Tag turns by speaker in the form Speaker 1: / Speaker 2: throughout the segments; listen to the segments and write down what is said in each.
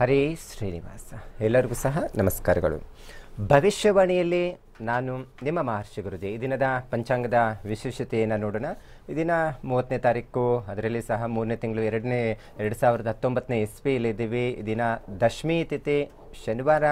Speaker 1: ಹರೇ ಶ್ರೀನಿವಾಸ. ಎಲ್ಲರಿಗೂ ಸಹ ನಮಸ್ಕಾರಗಳು. ಭವಿಷ್ಯವಾಣಿಯಲ್ಲಿ ನಾನು ನಿಮ್ಮ ಮಹರ್ಷಿ ಗುರುಜಿ. ಈ ದಿನದ ಪಂಚಾಂಗದ ವಿಶೇಷತೆಯನ್ನು ನೋಡೋಣ. ಈ ದಿನ ಮೂವತ್ತನೇ ತಾರೀಕು, ಅದರಲ್ಲಿ ಸಹ ಮೂರನೇ ತಿಂಗಳು, ಎರಡನೇ, ಎರಡು ಸಾವಿರದ ಹತ್ತೊಂಬತ್ತನೇ ಇಸ್ವಿಯಲ್ಲಿದ್ದೀವಿ ಈ ದಿನ ದಶಮಿ ತಿಥಿ, ಶನಿವಾರ,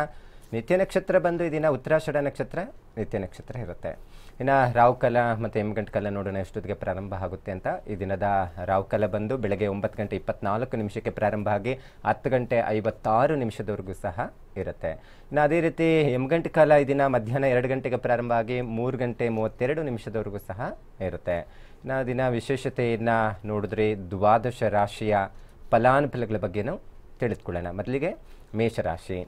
Speaker 1: ನಿತ್ಯ ನಕ್ಷತ್ರ ಬಂದು ಈ ದಿನ ಉತ್ತರಾಷಾಢ ನಕ್ಷತ್ರ, ನಿತ್ಯ ನಕ್ಷತ್ರ ಇರುತ್ತೆ. ಇನ್ನು ರಾಹುಕಾಲ ಮತ್ತು ಕಲ ನೋಡೋಣ ಎಷ್ಟೊತ್ತಿಗೆ ಪ್ರಾರಂಭ ಆಗುತ್ತೆ ಅಂತ ಈ ದಿನದ ರಾಹುಕಾಲ ಬಂದು ಬೆಳಗ್ಗೆ ಒಂಬತ್ತು ಗಂಟೆ ಇಪ್ಪತ್ನಾಲ್ಕು ನಿಮಿಷಕ್ಕೆ ಪ್ರಾರಂಭ ಆಗಿ ಹತ್ತು ಗಂಟೆ ಐವತ್ತಾರು ನಿಮಿಷದವರೆಗೂ ಸಹ ಇರುತ್ತೆ. ಇನ್ನು ಅದೇ ರೀತಿ ಎಂಟು ಕಾಲ ಈ ದಿನ ಮಧ್ಯಾಹ್ನ ಎರಡು ಗಂಟೆಗೆ ಪ್ರಾರಂಭ ಆಗಿ ಮೂರು ಗಂಟೆ ಮೂವತ್ತೆರಡು ನಿಮಿಷದವರೆಗೂ ಸಹ ಇರುತ್ತೆ. ಇನ್ನು ದಿನ ವಿಶೇಷತೆಯನ್ನು ನೋಡಿದ್ರೆ ದ್ವಾದಶ ರಾಶಿಯ ಫಲಾನುಫಲಗಳ ಬಗ್ಗೆನೂ ತಿಳಿದುಕೊಳ್ಳೋಣ. ಮೊದಲಿಗೆ ಮೇಷರಾಶಿ.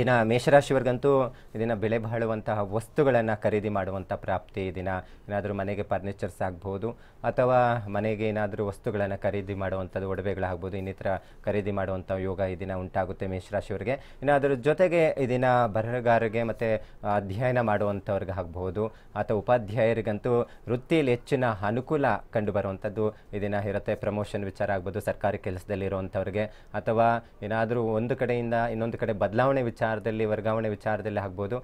Speaker 1: ದಿನ ಮೇಷರಾಶಿವರೆಗಂತೂ ಇದನ್ನು ಬೆಲೆ ಬಾಳುವಂತಹ ವಸ್ತುಗಳನ್ನು ಖರೀದಿ ಮಾಡುವಂಥ ಪ್ರಾಪ್ತಿ ದಿನ. ಏನಾದರೂ ಮನೆಗೆ ಫರ್ನಿಚರ್ಸ್ ಆಗ್ಬೋದು, ಅಥವಾ ಮನೆಗೆ ಏನಾದರೂ ವಸ್ತುಗಳನ್ನು ಖರೀದಿ ಮಾಡುವಂಥದ್ದು, ಒಡವೆಗಳಾಗ್ಬೋದು, ಇನ್ನಿತರ ಖರೀದಿ ಮಾಡುವಂಥ ಯೋಗ ಈ ದಿನ ಉಂಟಾಗುತ್ತೆ ಮೇಷರಾಶಿಯವರಿಗೆ ಇನ್ನು ಅದರ ಜೊತೆಗೆ ಈ ದಿನ ಬರಹಗಾರರಿಗೆ ಮತ್ತು ಅಧ್ಯಯನ ಮಾಡುವಂಥವ್ರಿಗೆ ಆಗ್ಬೋದು ಅಥವಾ ಉಪಾಧ್ಯಾಯರಿಗಂತೂ ವೃತ್ತಿಯಲ್ಲಿ ಹೆಚ್ಚಿನ ಅನುಕೂಲ ಕಂಡುಬರುವಂಥದ್ದು ದಿನ ಇರುತ್ತೆ. ಪ್ರಮೋಷನ್ ವಿಚಾರ ಆಗ್ಬೋದು, ಸರ್ಕಾರಿ ಕೆಲಸದಲ್ಲಿರುವಂಥವ್ರಿಗೆ, ಅಥವಾ ಏನಾದರೂ ಒಂದು ಕಡೆಯಿಂದ ಇನ್ನೊಂದು ಕಡೆ ಬದಲಾವಣೆ ವಿಚಾರದಲ್ಲಿ, ವರ್ಗಾವಣೆ ವಿಚಾರದಲ್ಲಿ ಆಗ್ಬೋದು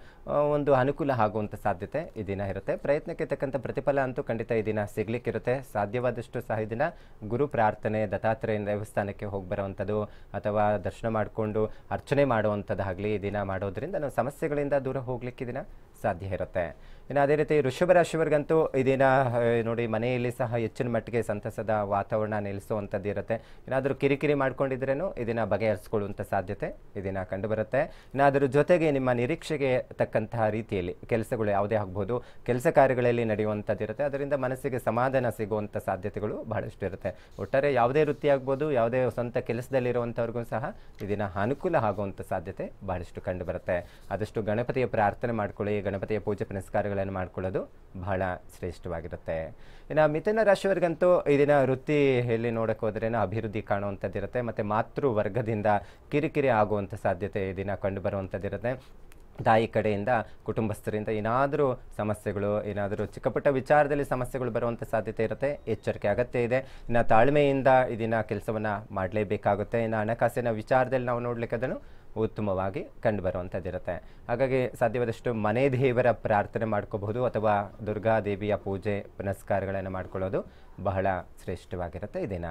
Speaker 1: ಒಂದು ಅನುಕೂಲ ಆಗುವಂಥ ಸಾಧ್ಯತೆ ಈ ದಿನ ಇರುತ್ತೆ. ಪ್ರಯತ್ನಕ್ಕೆ ತಕ್ಕಂಥ ಪ್ರತಿಫಲ ಅಂತೂ ಖಂಡಿತ ಈ ದಿನ ಸಿಗ್ಲಿಕ್ಕಿರುತ್ತೆ. ಸಾಧ್ಯವಾದಷ್ಟು ಸಹ ಈ ದಿನ ಗುರು ಪ್ರಾರ್ಥನೆ ದತ್ತಾತ್ರೇಯ ದೇವಸ್ಥಾನಕ್ಕೆ ಹೋಗಿ ಬರುವಂಥದ್ದು, ಅಥವಾ ದರ್ಶನ ಮಾಡಿಕೊಂಡು ಅರ್ಚನೆ ಮಾಡುವಂಥದ್ದಾಗಲಿ ಈ ದಿನ ಮಾಡೋದ್ರಿಂದ ನಾವು ಸಮಸ್ಯೆಗಳಿಂದ ದೂರ ಹೋಗ್ಲಿಕ್ಕೆ ದಿನ ಸಾಧ್ಯ ಇರುತ್ತೆ. ಇನ್ನು ಅದೇ ರೀತಿ ವೃಷಭ ರಾಶಿಯವರಿಗಂತೂ ಇದೀನ ನೋಡಿ ಮನೆಯಲ್ಲಿ ಸಹ ಹೆಚ್ಚಿನ ಮಟ್ಟಿಗೆ ಸಂತಸದ ವಾತಾವರಣ ನಿಲ್ಲಿಸುವಂಥದ್ದು ಇರುತ್ತೆ. ಏನಾದರೂ ಕಿರಿಕಿರಿ ಮಾಡ್ಕೊಂಡಿದ್ರೇನು ಇದನ್ನು ದಿನ ಬಗೆಹರಿಸ್ಕೊಳ್ಳುವಂಥ ಸಾಧ್ಯತೆ ಇದನ್ನು ದಿನ ಕಂಡುಬರುತ್ತೆ. ಇನ್ನು ಜೊತೆಗೆ ನಿಮ್ಮ ನಿರೀಕ್ಷೆಗೆ ತಕ್ಕಂತಹ ರೀತಿಯಲ್ಲಿ ಕೆಲಸಗಳು ಯಾವುದೇ ಆಗ್ಬೋದು, ಕೆಲಸ ಕಾರ್ಯಗಳಲ್ಲಿ ನಡೆಯುವಂಥದ್ದು ಇರುತ್ತೆ. ಅದರಿಂದ ಮನಸ್ಸಿಗೆ ಸಮಾಧಾನ ಸಿಗುವಂಥ ಸಾಧ್ಯತೆಗಳು ಬಹಳಷ್ಟು ಇರುತ್ತೆ. ಒಟ್ಟಾರೆ ಯಾವುದೇ ವೃತ್ತಿ ಆಗ್ಬೋದು, ಯಾವುದೇ ಸ್ವಂತ ಕೆಲಸದಲ್ಲಿರುವಂಥವ್ರಿಗೂ ಸಹ ಇದನ್ನು ಅನುಕೂಲ ಆಗುವಂಥ ಸಾಧ್ಯತೆ ಬಹಳಷ್ಟು ಕಂಡುಬರುತ್ತೆ. ಆದಷ್ಟು ಗಣಪತಿಯ ಪ್ರಾರ್ಥನೆ ಮಾಡ್ಕೊಳ್ಳಿ, ಗಣಪತಿಯ ಪೂಜೆ ಪುನಸ್ಕಾರಗಳನ್ನು ಮಾಡ್ಕೊಳ್ಳೋದು ಬಹಳ ಶ್ರೇಷ್ಠವಾಗಿರುತ್ತೆ. ಇನ್ನು ಮಿಥುನ ರಾಶಿವರ್ಗಂತೂ ಈ ವೃತ್ತಿ ವೃತ್ತಿಯಲ್ಲಿ ನೋಡೋಕೆ ಹೋದ್ರೇನ ಅಭಿವೃದ್ಧಿ ಕಾಣುವಂಥದ್ದಿರುತ್ತೆ, ಮತ್ತು ಮಾತೃ ವರ್ಗದಿಂದ ಕಿರಿಕಿರಿ ಆಗುವಂಥ ಸಾಧ್ಯತೆ ಈ ದಿನ ಕಂಡುಬರುವಂಥದ್ದಿರುತ್ತೆ ತಾಯಿ ಕಡೆಯಿಂದ, ಕುಟುಂಬಸ್ಥರಿಂದ ಏನಾದರೂ ಸಮಸ್ಯೆಗಳು, ಏನಾದರೂ ಚಿಕ್ಕಪುಟ್ಟ ವಿಚಾರದಲ್ಲಿ ಸಮಸ್ಯೆಗಳು ಬರುವಂಥ ಸಾಧ್ಯತೆ ಇರುತ್ತೆ, ಎಚ್ಚರಿಕೆ ಅಗತ್ಯ ಇದೆ. ಇನ್ನು ತಾಳ್ಮೆಯಿಂದ ಇದನ್ನು ದಿನ ಕೆಲಸವನ್ನು ಮಾಡಲೇಬೇಕಾಗುತ್ತೆ. ಇನ್ನು ಹಣಕಾಸಿನ ವಿಚಾರದಲ್ಲಿ ನಾವು ನೋಡಲಿಕ್ಕೆ ಅದನ್ನು ಉತ್ತಮವಾಗಿ ಕಂಡು ಬರುವಂಥದ್ದಿರುತ್ತೆ ಹಾಗಾಗಿ ಸಾಧ್ಯವಾದಷ್ಟು ಮನೆ ದೇವರ ಪ್ರಾರ್ಥನೆ ಮಾಡ್ಕೋಬಹುದು ಅಥವಾ ದುರ್ಗಾದೇವಿಯ ಪೂಜೆ ಪುನಸ್ಕಾರಗಳನ್ನು ಮಾಡ್ಕೊಳ್ಳೋದು ಬಹಳ ಶ್ರೇಷ್ಠವಾಗಿರುತ್ತೆ ಈ ದಿನ.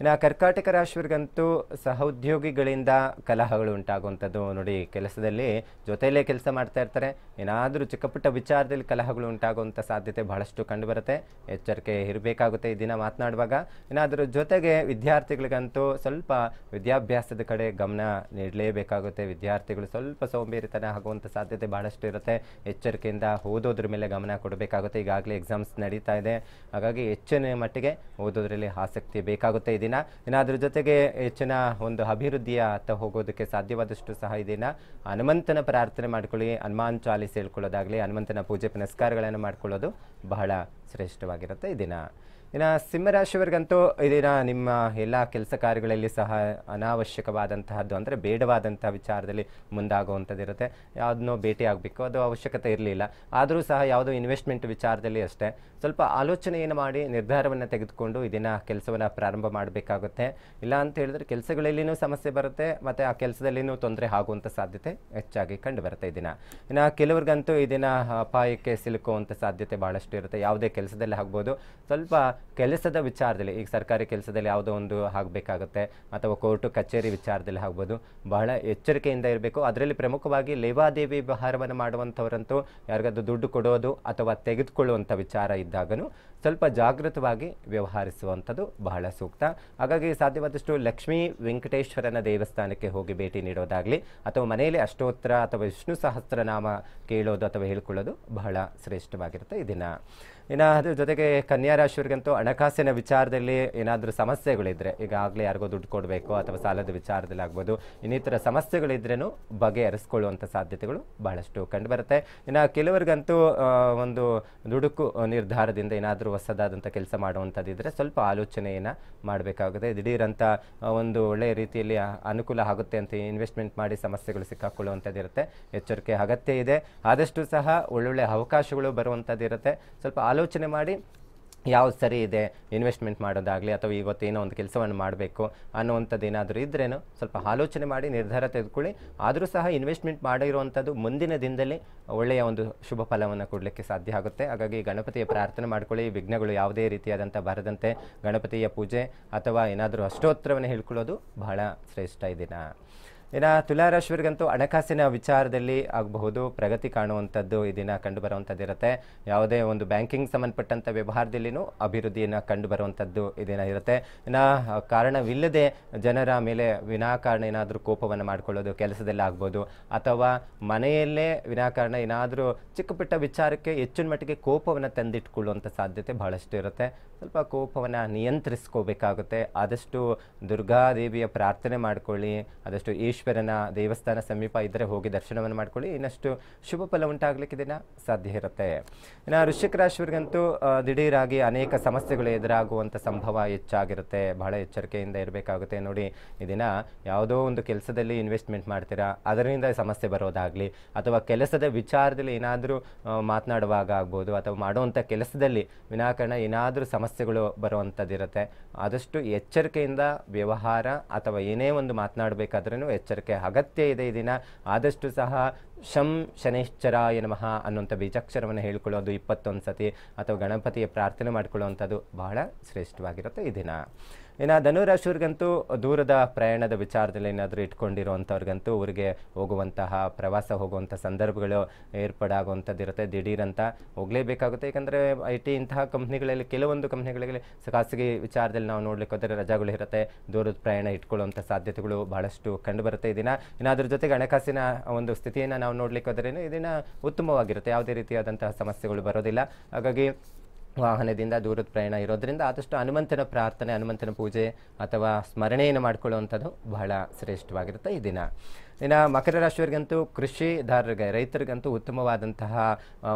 Speaker 1: ಇನ್ನು ಕರ್ಕಾಟಕ ರಾಶಿಯವರಿಗಂತೂ ಸಹೋದ್ಯೋಗಿಗಳಿಂದ ಕಲಹಗಳು ಉಂಟಾಗುವಂಥದ್ದು. ನೋಡಿ, ಕೆಲಸದಲ್ಲಿ ಜೊತೆಯಲ್ಲೇ ಕೆಲಸ ಮಾಡ್ತಾ ಇರ್ತಾರೆ. ಏನಾದರೂ ಚಿಕ್ಕಪುಟ್ಟ ವಿಚಾರದಲ್ಲಿ ಕಲಹಗಳು ಉಂಟಾಗುವಂಥ ಸಾಧ್ಯತೆ ಬಹಳಷ್ಟು ಕಂಡುಬರುತ್ತೆ. ಎಚ್ಚರಿಕೆ ಇರಬೇಕಾಗುತ್ತೆ ಈ ದಿನ ಮಾತನಾಡುವಾಗ. ಏನಾದರೂ ಜೊತೆಗೆ ವಿದ್ಯಾರ್ಥಿಗಳಿಗಂತೂ ಸ್ವಲ್ಪ ವಿದ್ಯಾಭ್ಯಾಸದ ಕಡೆ ಗಮನ ನೀಡಲೇಬೇಕಾಗುತ್ತೆ. ವಿದ್ಯಾರ್ಥಿಗಳು ಸ್ವಲ್ಪ ಸೋಂಬೇರಿತನ ಆಗುವಂಥ ಸಾಧ್ಯತೆ ಬಹಳಷ್ಟು ಇರುತ್ತೆ. ಎಚ್ಚರಿಕೆಯಿಂದ ಓದೋದ್ರ ಮೇಲೆ ಗಮನ ಕೊಡಬೇಕಾಗುತ್ತೆ. ಈಗಾಗಲೇ ಎಕ್ಸಾಮ್ಸ್ ನಡೀತಾ ಇದೆ. ಹಾಗಾಗಿ ಹೆಚ್ಚಿನ ಮಟ್ಟಿಗೆ ಓದೋದ್ರಲ್ಲಿ ಆಸಕ್ತಿ ಬೇಕಾಗುತ್ತೆ ಈ ದಿನ. ಇನ್ನು ಅದ್ರ ಜೊತೆಗೆ ಹೆಚ್ಚಿನ ಒಂದು ಅಭಿವೃದ್ಧಿಯ ಅತ್ತ ಹೋಗೋದಕ್ಕೆ ಸಾಧ್ಯವಾದಷ್ಟು ಸಹ ಇದೇನ ದಿನ ಹನುಮಂತನ ಪ್ರಾರ್ಥನೆ ಮಾಡ್ಕೊಳ್ಳಿ. ಹನುಮಾನ್ ಚಾಲಿಸ್ ಹೇಳ್ಕೊಳ್ಳೋದಾಗಲಿ, ಹನುಮಂತನ ಪೂಜೆ ಪುನಸ್ಕಾರಗಳನ್ನು ಮಾಡ್ಕೊಳ್ಳೋದು ಬಹಳ ಶ್ರೇಷ್ಠವಾಗಿರುತ್ತೆ ಈ ಇನ್ನು ಸಿಂಹರಾಶಿಯವರಿಗಂತೂ ಇದಿನ ದಿನ ನಿಮ್ಮ ಎಲ್ಲ ಕೆಲಸ ಕಾರ್ಯಗಳಲ್ಲಿ ಸಹ ಅನಾವಶ್ಯಕವಾದಂತಹದ್ದು ಅಂದರೆ ಬೇಡವಾದಂಥ ವಿಚಾರದಲ್ಲಿ ಮುಂದಾಗುವಂಥದ್ದಿರುತ್ತೆ. ಯಾವುದನ್ನೋ ಭೇಟಿ ಆಗಬೇಕು, ಅದು ಅವಶ್ಯಕತೆ ಇರಲಿಲ್ಲ. ಆದರೂ ಸಹ ಯಾವುದೋ ಇನ್ವೆಸ್ಟ್ಮೆಂಟ್ ವಿಚಾರದಲ್ಲಿ ಅಷ್ಟೇ. ಸ್ವಲ್ಪ ಆಲೋಚನೆಯನ್ನು ಮಾಡಿ ನಿರ್ಧಾರವನ್ನು ತೆಗೆದುಕೊಂಡು ಇದನ್ನು ದಿನ ಕೆಲಸವನ್ನು ಪ್ರಾರಂಭ ಮಾಡಬೇಕಾಗುತ್ತೆ. ಇಲ್ಲ ಅಂತ ಹೇಳಿದ್ರೆ ಕೆಲಸಗಳಲ್ಲಿನೂ ಸಮಸ್ಯೆ ಬರುತ್ತೆ, ಮತ್ತು ಆ ಕೆಲಸದಲ್ಲಿನೂ ತೊಂದರೆ ಆಗುವಂಥ ಸಾಧ್ಯತೆ ಹೆಚ್ಚಾಗಿ ಕಂಡು ಬರುತ್ತೆ ಇದನ್ನು ದಿನ. ಇನ್ನು ಕೆಲವ್ರಿಗಂತೂ ಇದನ್ನು ಅಪಾಯಕ್ಕೆ ಸಿಲುಕುವಂಥ ಸಾಧ್ಯತೆ ಭಾಳಷ್ಟು ಇರುತ್ತೆ. ಯಾವುದೇ ಕೆಲಸದಲ್ಲಿ ಆಗ್ಬೋದು. ಸ್ವಲ್ಪ ಕೆಲಸದ ವಿಚಾರದಲ್ಲಿ, ಈಗ ಸರ್ಕಾರಿ ಕೆಲಸದಲ್ಲಿ ಯಾವುದೋ ಒಂದು ಆಗಬೇಕಾಗುತ್ತೆ ಅಥವಾ ಕೋರ್ಟು, ಕಚೇರಿ ವಿಚಾರದಲ್ಲಿ ಆಗ್ಬೋದು, ಬಹಳ ಎಚ್ಚರಿಕೆಯಿಂದ ಇರಬೇಕು. ಅದರಲ್ಲಿ ಪ್ರಮುಖವಾಗಿ ಲೇವಾದೇವಿ ವ್ಯವಹಾರವನ್ನು ಮಾಡುವಂಥವರಂತೂ ಯಾರಿಗಾದ್ರೂ ದುಡ್ಡು ಕೊಡೋದು ಅಥವಾ ತೆಗೆದುಕೊಳ್ಳುವಂಥ ವಿಚಾರ ಇದ್ದಾಗನೂ ಸ್ವಲ್ಪ ಜಾಗೃತವಾಗಿ ವ್ಯವಹರಿಸುವಂಥದ್ದು ಬಹಳ ಸೂಕ್ತ. ಹಾಗಾಗಿ ಸಾಧ್ಯವಾದಷ್ಟು ಲಕ್ಷ್ಮೀ ವೆಂಕಟೇಶ್ವರನ ದೇವಸ್ಥಾನಕ್ಕೆ ಹೋಗಿ ಭೇಟಿ ನೀಡೋದಾಗಲಿ, ಅಥವಾ ಮನೆಯಲ್ಲಿ ಅಷ್ಟೋತ್ತರ ಅಥವಾ ವಿಷ್ಣು ಸಹಸ್ರನಾಮ ಕೇಳೋದು ಅಥವಾ ಹೇಳ್ಕೊಳ್ಳೋದು ಬಹಳ ಶ್ರೇಷ್ಠವಾಗಿರುತ್ತೆ ಇದನ್ನು ದಿನ. ಇನ್ನು ಅದ್ರ ಜೊತೆಗೆ ಕನ್ಯಾ ರಾಶಿಯವರಿಗಂತೂ ಹಣಕಾಸಿನ ವಿಚಾರದಲ್ಲಿ ಏನಾದರೂ ಸಮಸ್ಯೆಗಳಿದ್ದರೆ ಈಗಾಗಲೇ ಯಾರಿಗೋ ದುಡ್ಡು ಕೊಡಬೇಕು ಅಥವಾ ಸಾಲದ ವಿಚಾರದಲ್ಲಿ ಆಗ್ಬೋದು, ಇನ್ನಿತರ ಸಮಸ್ಯೆಗಳಿದ್ರೂ ಬಗೆಹರಿಸ್ಕೊಳ್ಳುವಂಥ ಸಾಧ್ಯತೆಗಳು ಬಹಳಷ್ಟು ಕಂಡುಬರುತ್ತೆ ಇನ್ನು ಕೆಲವರಿಗಂತೂ ಒಂದು ದುಡುಕು ನಿರ್ಧಾರದಿಂದ ಏನಾದರೂ ಹೊಸದಾದಂಥ ಕೆಲಸ ಮಾಡುವಂಥದ್ದಿದ್ರೆ ಸ್ವಲ್ಪ ಆಲೋಚನೆಯನ್ನು ಮಾಡಬೇಕಾಗುತ್ತೆ. ದಿಢೀರಂಥ ಒಂದು ಒಳ್ಳೆಯ ರೀತಿಯಲ್ಲಿ ಅನುಕೂಲ ಆಗುತ್ತೆ ಅಂತ ಇನ್ವೆಸ್ಟ್ಮೆಂಟ್ ಮಾಡಿ ಸಮಸ್ಯೆಗಳು ಸಿಕ್ಕಾಕೊಳ್ಳುವಂಥದ್ದಿರುತ್ತೆ ಎಚ್ಚರಿಕೆ ಅಗತ್ಯ ಇದೆ. ಆದಷ್ಟು ಸಹ ಒಳ್ಳೊಳ್ಳೆ ಅವಕಾಶಗಳು ಬರುವಂಥದ್ದಿರುತ್ತೆ ಸ್ವಲ್ಪ ಆಲೋಚನೆ ಮಾಡಿ ಯಾವ್ದು ಸರಿ ಇದೆ ಇನ್ವೆಸ್ಟ್ಮೆಂಟ್ ಮಾಡೋದಾಗಲಿ ಅಥವಾ ಇವತ್ತು ಏನೋ ಒಂದು ಕೆಲಸವನ್ನು ಮಾಡಬೇಕು ಅನ್ನುವಂಥದ್ದು ಏನಾದರೂ ಇದ್ರೇನು ಸ್ವಲ್ಪ ಆಲೋಚನೆ ಮಾಡಿ ನಿರ್ಧಾರ ತೆಗೆದುಕೊಳ್ಳಿ. ಆದರೂ ಸಹ ಇನ್ವೆಸ್ಟ್ಮೆಂಟ್ ಮಾಡಿರುವಂಥದ್ದು ಮುಂದಿನ ದಿನದಲ್ಲಿ ಒಳ್ಳೆಯ ಒಂದು ಶುಭ ಫಲವನ್ನು ಕೊಡಲಿಕ್ಕೆ ಸಾಧ್ಯ ಆಗುತ್ತೆ. ಹಾಗಾಗಿ ಗಣಪತಿಯ ಪ್ರಾರ್ಥನೆ ಮಾಡ್ಕೊಳ್ಳಿ. ವಿಘ್ನಗಳು ಯಾವುದೇ ರೀತಿಯಾದಂಥ ಬರದಂತೆ ಗಣಪತಿಯ ಪೂಜೆ ಅಥವಾ ಏನಾದರೂ ಅಷ್ಟೋತ್ತರವನ್ನು ಹೇಳ್ಕೊಳ್ಳೋದು ಬಹಳ ಶ್ರೇಷ್ಠ ದಿನ. ಇನ್ನು ತುಲಾರಾಶಿಯವರಿಗಂತೂ ಹಣಕಾಸಿನ ವಿಚಾರದಲ್ಲಿ ಆಗಬಹುದು, ಪ್ರಗತಿ ಕಾಣುವಂಥದ್ದು ಈ ದಿನ ಕಂಡು ಬರುವಂಥದ್ದು ಇರುತ್ತೆ. ಯಾವುದೇ ಒಂದು ಬ್ಯಾಂಕಿಂಗ್ ಸಂಬಂಧಪಟ್ಟಂಥ ವ್ಯವಹಾರದಲ್ಲಿನೂ ಅಭಿವೃದ್ಧಿಯನ್ನು ಕಂಡು ಬರುವಂಥದ್ದು ಇರುತ್ತೆ. ಇನ್ನು ಕಾರಣವಿಲ್ಲದೆ ಜನರ ಮೇಲೆ ವಿನಾಕಾರಣ ಏನಾದರೂ ಕೋಪವನ್ನು ಮಾಡಿಕೊಳ್ಳೋದು, ಕೆಲಸದಲ್ಲಿ ಆಗ್ಬೋದು, ಅಥವಾ ಮನೆಯಲ್ಲೇ ವಿನಾಕಾರಣ ಏನಾದರೂ ಚಿಕ್ಕ ಪುಟ್ಟ ವಿಚಾರಕ್ಕೆ ಹೆಚ್ಚಿನ ಮಟ್ಟಿಗೆ ಕೋಪವನ್ನು ತಂದಿಟ್ಕೊಳ್ಳುವಂಥ ಸಾಧ್ಯತೆ ಬಹಳಷ್ಟು ಇರುತ್ತೆ. ಸ್ವಲ್ಪ ಕೋಪವನ್ನು ನಿಯಂತ್ರಿಸ್ಕೋಬೇಕಾಗುತ್ತೆ. ಆದಷ್ಟು ದುರ್ಗಾದೇವಿಯ ಪ್ರಾರ್ಥನೆ ಮಾಡ್ಕೊಳ್ಳಿ, ಆದಷ್ಟು ಈಶ್ವರನ ದೇವಸ್ಥಾನ ಸಮೀಪ ಇದ್ದರೆ ಹೋಗಿ ದರ್ಶನವನ್ನು ಮಾಡ್ಕೊಳ್ಳಿ. ಇನ್ನಷ್ಟು ಶುಭ ಫಲ ಉಂಟಾಗಲಿಕ್ಕೆ ದಿನ ಸಾಧ್ಯ ಇರುತ್ತೆ. ಇನ್ನು ವೃಶ್ಚಿಕ ರಾಶಿಯವರಿಗಂತೂ ದಿಢೀರಾಗಿ ಅನೇಕ ಸಮಸ್ಯೆಗಳು ಎದುರಾಗುವಂಥ ಸಂಭವ ಹೆಚ್ಚಾಗಿರುತ್ತೆ. ಬಹಳ ಎಚ್ಚರಿಕೆಯಿಂದ ಇರಬೇಕಾಗುತ್ತೆ. ನೋಡಿ, ಈ ದಿನ ಯಾವುದೋ ಒಂದು ಕೆಲಸದಲ್ಲಿ ಇನ್ವೆಸ್ಟ್ಮೆಂಟ್ ಮಾಡ್ತೀರಾ, ಅದರಿಂದ ಸಮಸ್ಯೆ ಬರೋದಾಗಲಿ, ಅಥವಾ ಕೆಲಸದ ವಿಚಾರದಲ್ಲಿ ಏನಾದರೂ ಮಾತನಾಡುವಾಗ ಆಗ್ಬೋದು, ಅಥವಾ ಮಾಡುವಂಥ ಕೆಲಸದಲ್ಲಿ ವಿನಾಕಾರಣ ಏನಾದರೂ ಸಮಸ್ಯೆಗಳು ಬರುವಂಥದ್ದಿರುತ್ತೆ. ಆದಷ್ಟು ಎಚ್ಚರಿಕೆಯಿಂದ, ವ್ಯವಹಾರ, ಅಥವಾ ಏನೇ ಒಂದು ಮಾತನಾಡಬೇಕಾದ್ರೂ ಎಚ್ಚರಿಕೆ ಅಗತ್ಯ ಇದೆ ಈ ದಿನ. ಆದಷ್ಟು ಸಹ ಶಂ ಶನೈಶ್ಚರಾಯ ನಮಃ ಅನ್ನುವಂಥ ಬೀಜಾಕ್ಷರವನ್ನು ಹೇಳ್ಕೊಳ್ಳೋದು ಇಪ್ಪತ್ತೊಂದು ಸತಿ ಅಥವಾ ಗಣಪತಿಯ ಪ್ರಾರ್ಥನೆ ಮಾಡ್ಕೊಳ್ಳುವಂಥದ್ದು ಬಹಳ ಶ್ರೇಷ್ಠವಾಗಿರುತ್ತೆ ಈ ದಿನ. ಇನ್ನು ಧನುರಾಶಿಯವ್ರಿಗಂತೂ ದೂರದ ಪ್ರಯಾಣದ ವಿಚಾರದಲ್ಲಿ ಏನಾದರೂ ಇಟ್ಕೊಂಡಿರುವಂಥವ್ರಿಗಂತೂ ಊರಿಗೆ ಹೋಗುವಂತಹ, ಪ್ರವಾಸ ಹೋಗುವಂಥ ಸಂದರ್ಭಗಳು ಏರ್ಪಡಾಗುವಂಥದ್ದು ಇರುತ್ತೆ ದಿಢೀರಂತ ಹೋಗಲೇಬೇಕಾಗುತ್ತೆ. ಏಕೆಂದರೆ ಐ ಟಿ ಇಂತಹ ಕಂಪ್ನಿಗಳಲ್ಲಿ, ಕೆಲವೊಂದು ಕಂಪ್ನಿಗಳಲ್ಲಿ ಖಾಸಗಿ ವಿಚಾರದಲ್ಲಿ ನಾವು ನೋಡ್ಲಿಕ್ಕೆ ಹೋದರೆ ರಜಾಗಳು ಇರುತ್ತೆ. ದೂರದ ಪ್ರಯಾಣ ಇಟ್ಕೊಳ್ಳುವಂಥ ಸಾಧ್ಯತೆಗಳು ಬಹಳಷ್ಟು ಕಂಡುಬರುತ್ತೆ ಇದನ್ನು ದಿನ. ಇನ್ನು ಅದ್ರ ಜೊತೆಗೆ ಹಣಕಾಸಿನ ಒಂದು ಸ್ಥಿತಿಯನ್ನು ನಾವು ನೋಡ್ಲಿಕ್ಕೆ ಹೋದರೆ ಇದನ್ನು ಉತ್ತಮವಾಗಿರುತ್ತೆ. ಯಾವುದೇ ರೀತಿಯಾದಂತಹ ಸಮಸ್ಯೆಗಳು ಬರೋದಿಲ್ಲ. ಹಾಗಾಗಿ ವಾಹನದಿಂದ ದೂರದ ಪ್ರಯಾಣ ಇರೋದ್ರಿಂದ ಆದಷ್ಟು ಹನುಮಂತನ ಪ್ರಾರ್ಥನೆ, ಹನುಮಂತನ ಪೂಜೆ ಅಥವಾ ಸ್ಮರಣೆಯನ್ನು ಮಾಡಿಕೊಳ್ಳುವಂಥದ್ದು ಬಹಳ ಶ್ರೇಷ್ಠವಾಗಿರುತ್ತೆ ಈ ದಿನ. ಇನ್ನು ಮಕರ ರಾಶಿಯವರಿಗಂತೂ ಕೃಷಿದಾರರಿಗೆ ರೈತರಿಗಂತೂ ಉತ್ತಮವಾದಂತಹ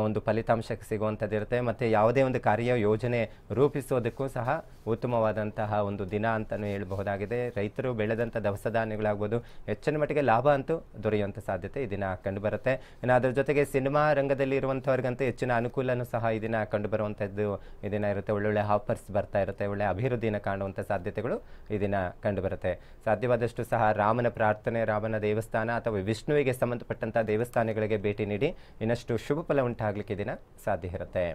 Speaker 1: ಒಂದು ಫಲಿತಾಂಶ ಸಿಗುವಂಥದ್ದು ಇರುತ್ತೆ. ಮತ್ತು ಯಾವುದೇ ಒಂದು ಕಾರ್ಯ ಯೋಜನೆ ರೂಪಿಸೋದಕ್ಕೂ ಸಹ ಉತ್ತಮವಾದಂತಹ ಒಂದು ದಿನ ಅಂತಲೂ ಹೇಳಬಹುದಾಗಿದೆ. ರೈತರು ಬೆಳೆದಂಥ ದವಸ ಧಾನ್ಯಗಳಾಗ್ಬೋದು, ಹೆಚ್ಚಿನ ಮಟ್ಟಿಗೆ ಲಾಭ ಅಂತೂ ದೊರೆಯುವಂಥ ಸಾಧ್ಯತೆ ಈ ದಿನ ಕಂಡುಬರುತ್ತೆ. ಇನ್ನು ಅದರ ಜೊತೆಗೆ ಸಿನಿಮಾ ರಂಗದಲ್ಲಿ ಇರುವಂಥವ್ರಿಗಂತೂ ಹೆಚ್ಚಿನ ಅನುಕೂಲನೂ ಸಹ ಈ ದಿನ ಕಂಡುಬರುವಂಥದ್ದು ಈ ದಿನ ಇರುತ್ತೆ. ಒಳ್ಳೊಳ್ಳೆ ಆಫರ್ಸ್ ಬರ್ತಾ ಇರುತ್ತೆ. ಒಳ್ಳೆ ಅಭಿವೃದ್ಧಿಯನ್ನು ಕಾಣುವಂಥ ಸಾಧ್ಯತೆಗಳು ಈ ದಿನ ಕಂಡುಬರುತ್ತೆ. ಸಾಧ್ಯವಾದಷ್ಟು ಸಹ ರಾಮನ ಪ್ರಾರ್ಥನೆ, ರಾಮನ ದೇವಸ್ಥಾನ ಅಥವಾ ವಿಷ್ಣುವಿಗೆ ಸಂಬಂಧಪಟ್ಟಂತಹ ದೇವಸ್ಥಾನಗಳಿಗೆ ಭೇಟಿ ನೀಡಿ ಇನ್ನಷ್ಟು ಶುಭ ಫಲ ಉಂಟಾಗಲಿಕ್ಕೆ ದಿನ ಸಾಧ್ಯ ಇರುತ್ತೆ.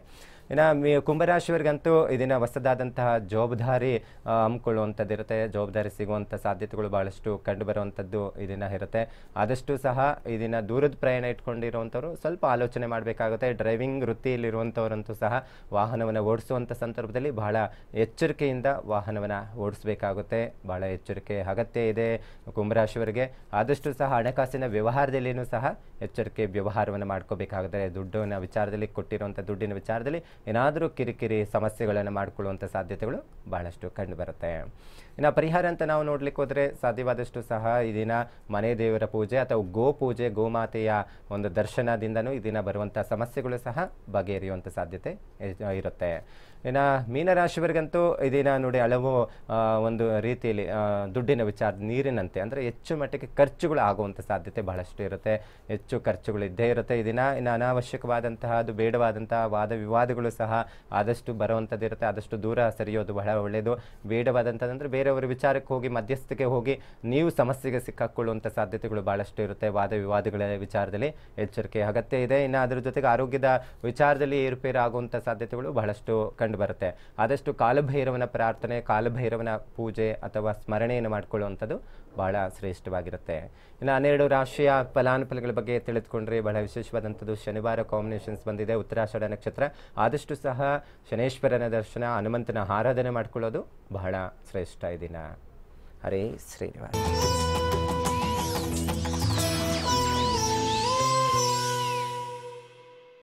Speaker 1: ಇನ್ನು ಕುಂಭರಾಶಿಯವರಿಗಂತೂ ಇದನ್ನ ಹೊಸದಾದಂತಹ ಜವಾಬ್ದಾರಿ ಆ, ಹಮ್ಮಿಕೊಳ್ಳುವಂಥದ್ದು ಇರುತ್ತೆ. ಜವಾಬ್ದಾರಿ ಸಿಗುವಂಥ ಸಾಧ್ಯತೆಗಳು ಭಾಳಷ್ಟು ಕಂಡುಬರುವಂಥದ್ದು ಇದನ್ನ ಇರುತ್ತೆ. ಆದಷ್ಟು ಸಹ ಇದನ್ನ ದೂರದ ಪ್ರಯಾಣ ಇಟ್ಕೊಂಡಿರುವಂಥವ್ರು ಸ್ವಲ್ಪ ಆಲೋಚನೆ ಮಾಡಬೇಕಾಗುತ್ತೆ. ಡ್ರೈವಿಂಗ್ ವೃತ್ತಿಯಲ್ಲಿರುವಂಥವರಂತೂ ಸಹ ವಾಹನವನ್ನು ಓಡಿಸುವಂಥ ಸಂದರ್ಭದಲ್ಲಿ ಬಹಳ ಎಚ್ಚರಿಕೆಯಿಂದ ವಾಹನವನ್ನು ಓಡಿಸಬೇಕಾಗುತ್ತೆ. ಬಹಳ ಎಚ್ಚರಿಕೆ ಅಗತ್ಯ ಇದೆ ಕುಂಭರಾಶಿಯವರಿಗೆ. ಆದಷ್ಟು ಸಹ ಹಣಕಾಸಿನ ವ್ಯವಹಾರದಲ್ಲಿಯೂ ಸಹ ಎಚ್ಚರಿಕೆ ವ್ಯವಹಾರವನ್ನು ಮಾಡ್ಕೋಬೇಕಾಗುತ್ತೆ. ದುಡ್ಡಿನ ವಿಚಾರದಲ್ಲಿ ಕೊಟ್ಟಿರುವಂಥ ದುಡ್ಡಿನ ವಿಚಾರದಲ್ಲಿ ಏನಾದರೂ ಕಿರಿಕಿರಿ ಸಮಸ್ಯೆಗಳನ್ನು ಮಾಡಿಕೊಳ್ಳುವಂಥ ಸಾಧ್ಯತೆಗಳು ಬಹಳಷ್ಟು ಕಂಡುಬರುತ್ತೆ. ಇನ್ನು ಪರಿಹಾರ ಅಂತ ನಾವು ನೋಡ್ಲಿಕ್ಕೆ ಹೋದರೆ ಸಾಧ್ಯವಾದಷ್ಟು ಸಹ ಈ ದಿನ ಮನೆ ದೇವರ ಪೂಜೆ ಅಥವಾ ಗೋ ಪೂಜೆ ಗೋಮಾತೆಯ ಒಂದು ದರ್ಶನದಿಂದನೂ ಈ ದಿನ ಬರುವಂಥ ಸಮಸ್ಯೆಗಳು ಸಹ ಬಗೆಹರಿಯುವಂಥ ಸಾಧ್ಯತೆ ಇರುತ್ತೆ. ಇನ್ನು ಮೀನರಾಶಿಯವರಿಗಂತೂ ಇದಿನ ದಿನ ನೋಡಿ ಹಲವು ಒಂದು ರೀತಿಯಲ್ಲಿ ದುಡ್ಡಿನ ವಿಚಾರ, ನೀರಿನಂತೆ, ಅಂದರೆ ಹೆಚ್ಚು ಮಟ್ಟಿಗೆ ಖರ್ಚುಗಳು ಆಗುವಂಥ ಸಾಧ್ಯತೆ ಬಹಳಷ್ಟು ಇರುತ್ತೆ. ಹೆಚ್ಚು ಖರ್ಚುಗಳು ಇದ್ದೇ ಇರುತ್ತೆ. ಇದನ್ನು ದಿನ ಇನ್ನು ಅನಾವಶ್ಯಕವಾದಂತಹ, ಅದು ಬೇಡವಾದಂತಹ ವಾದ ವಿವಾದಗಳು ಸಹ ಆದಷ್ಟು ಬರುವಂಥದ್ದು ಇರುತ್ತೆ. ಆದಷ್ಟು ದೂರ ಸರಿಯೋದು ಬಹಳ ಒಳ್ಳೆಯದು ಬೇಡವಾದಂಥದ್ದಂದರೆ ಬೇರೆಯವರ ವಿಚಾರಕ್ಕೆ ಹೋಗಿ, ಮಧ್ಯಸ್ಥಿಕೆ ಹೋಗಿ, ನೀವು ಸಮಸ್ಯೆಗೆ ಸಿಕ್ಕಾಕೊಳ್ಳುವಂಥ ಸಾಧ್ಯತೆಗಳು ಬಹಳಷ್ಟು ಇರುತ್ತೆ. ವಾದ ವಿವಾದಗಳ ವಿಚಾರದಲ್ಲಿ ಎಚ್ಚರಿಕೆ ಅಗತ್ಯ ಇದೆ. ಇನ್ನು ಅದರ ಜೊತೆಗೆ ಆರೋಗ್ಯದ ವಿಚಾರದಲ್ಲಿ ಏರುಪೇರು ಆಗುವಂಥ ಸಾಧ್ಯತೆಗಳು ಬಹಳಷ್ಟು ಕಂಡು ಬರುತ್ತೆ. ಆದಷ್ಟು ಕಾಲಭೈರವನ ಪ್ರಾರ್ಥನೆ, ಕಾಲಭೈರವನ ಪೂಜೆ ಅಥವಾ ಸ್ಮರಣೆಯನ್ನು ಮಾಡಿಕೊಳ್ಳುವಂಥದ್ದು ಬಹಳ ಶ್ರೇಷ್ಠವಾಗಿರುತ್ತೆ. ಇನ್ನು ಹನ್ನೆರಡು ರಾಶಿಯ ಫಲಾನುಫಲಗಳ ಬಗ್ಗೆ ತಿಳಿದುಕೊಂಡ್ರೆ ಬಹಳ ವಿಶೇಷವಾದಂಥದ್ದು ಶನಿವಾರ ಕಾಂಬಿನೇಷನ್ಸ್ ಬಂದಿದೆ, ಉತ್ತರಾಷಾಢ ನಕ್ಷತ್ರ. ಆದಷ್ಟು ಸಹ ಶನೇಶ್ವರನ ದರ್ಶನ, ಹನುಮಂತನ ಆರಾಧನೆ ಮಾಡ್ಕೊಳ್ಳೋದು ಬಹಳ ಶ್ರೇಷ್ಠ ಈ ಹರೇ ಶ್ರೀನಿವಾಸ.